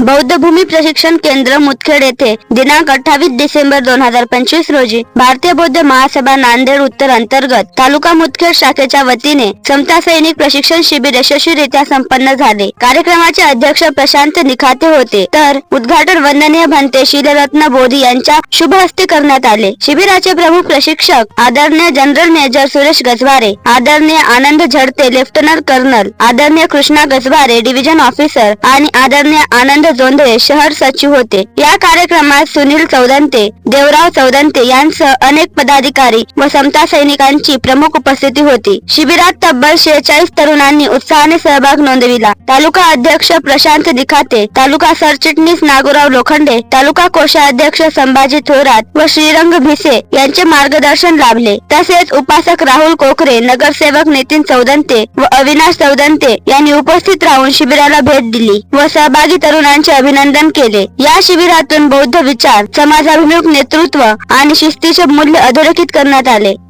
बौद्ध भूमी प्रशिक्षण केंद्र मुदखेड येथे दिनांक अठ्ठावीस डिसेंबर दोन हजार पंचवीस रोजी भारतीय बौद्ध महासभा नांदेड उत्तर अंतर्गत तालुका मुदखेड शाखेच्या वतीने समता सैनिक प्रशिक्षण शिबिर यशस्वीरित्या संपन्न झाले. कार्यक्रमाचे अध्यक्ष प्रशांत निखाते होते. तर उद्घाटन वंदनीय भंते शीलरत्न बोधी यांच्या शुभ हस्ते करण्यात आले. शिबिराचे प्रमुख प्रशिक्षक आदरणीय जनरल मेजर सुरेश गजवारे आदरणीय आनंद झडते लेफ्टनंट कर्नल आदरणीय कृष्णा गजवारे डिव्हिजन ऑफिसर आणि आदरणीय आनंद जोंधळे शहर सचिव होते. या कार्यक्रमात सुनील चौदंते देवराव चौदंते यांसह अनेक पदाधिकारी व समता सैनिकांची प्रमुख उपस्थिती होती. शिबिरात तब्बल शेहेचाळीस तरुणांनी उत्साहाने सहभाग नोंदविला. तालुका अध्यक्ष प्रशांत दिखाते तालुका सरचिटणीस नागोराव लोखंडे तालुका कोषाध्यक्ष संभाजी थोरात व श्रीरंग भिसे यांचे मार्गदर्शन लाभले. तसेच उपासक राहुल कोकरे नगरसेवक नितीन चौदंते व अविनाश चौदंते यांनी उपस्थित राहून शिबिराला भेट दिली व सहभागी तरुणांनी यांचे अभिनंदन केले. या शिबिरातून बौद्ध विचार समाजाभिमुख नेतृत्व आणि शिस्तीचे मूल्य अधोरेखित करण्यात आले.